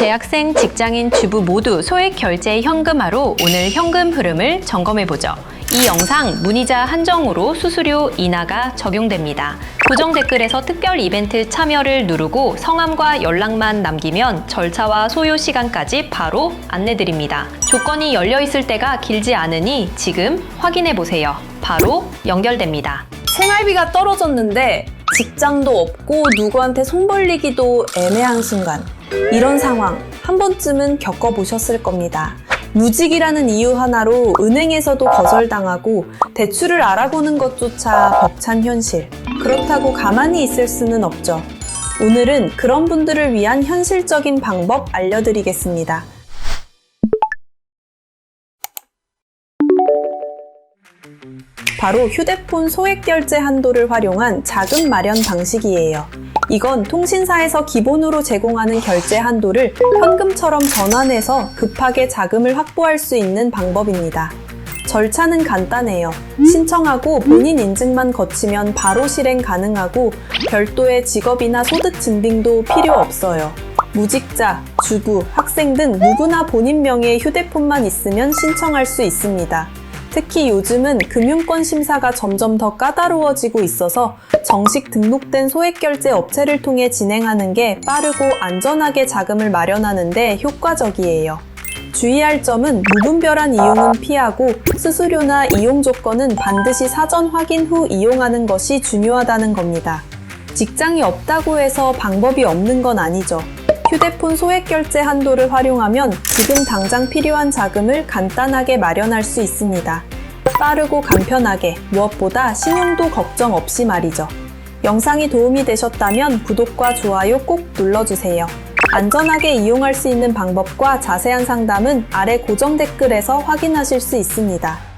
대학생, 직장인, 주부 모두 소액 결제 현금화로 오늘 현금 흐름을 점검해 보죠. 이 영상 문의자 한정으로 수수료 인하가 적용됩니다. 고정 댓글에서 특별 이벤트 참여를 누르고 성함과 연락만 남기면 절차와 소요 시간까지 바로 안내드립니다. 조건이 열려 있을 때가 길지 않으니 지금 확인해 보세요. 바로 연결됩니다. 생활비가 떨어졌는데 직장도 없고 누구한테 손 벌리기도 애매한 순간. 이런 상황 한 번쯤은 겪어보셨을 겁니다. 무직이라는 이유 하나로 은행에서도 거절당하고 대출을 알아보는 것조차 벅찬 현실. 그렇다고 가만히 있을 수는 없죠. 오늘은 그런 분들을 위한 현실적인 방법 알려드리겠습니다. 바로 휴대폰 소액 결제 한도를 활용한 자금 마련 방식이에요. 이건 통신사에서 기본으로 제공하는 결제 한도를 현금처럼 전환해서 급하게 자금을 확보할 수 있는 방법입니다. 절차는 간단해요. 신청하고 본인 인증만 거치면 바로 실행 가능하고 별도의 직업이나 소득 증빙도 필요 없어요. 무직자, 주부, 학생 등 누구나 본인 명의의 휴대폰만 있으면 신청할 수 있습니다. 특히 요즘은 금융권 심사가 점점 더 까다로워지고 있어서 정식 등록된 소액결제 업체를 통해 진행하는 게 빠르고 안전하게 자금을 마련하는데 효과적이에요. 주의할 점은 무분별한 이용은 피하고 수수료나 이용 조건은 반드시 사전 확인 후 이용하는 것이 중요하다는 겁니다. 직장이 없다고 해서 방법이 없는 건 아니죠. 휴대폰 소액 결제 한도를 활용하면 지금 당장 필요한 자금을 간단하게 마련할 수 있습니다. 빠르고 간편하게 무엇보다 신용도 걱정 없이 말이죠. 영상이 도움이 되셨다면 구독과 좋아요 꼭 눌러주세요. 안전하게 이용할 수 있는 방법과 자세한 상담은 아래 고정 댓글에서 확인하실 수 있습니다.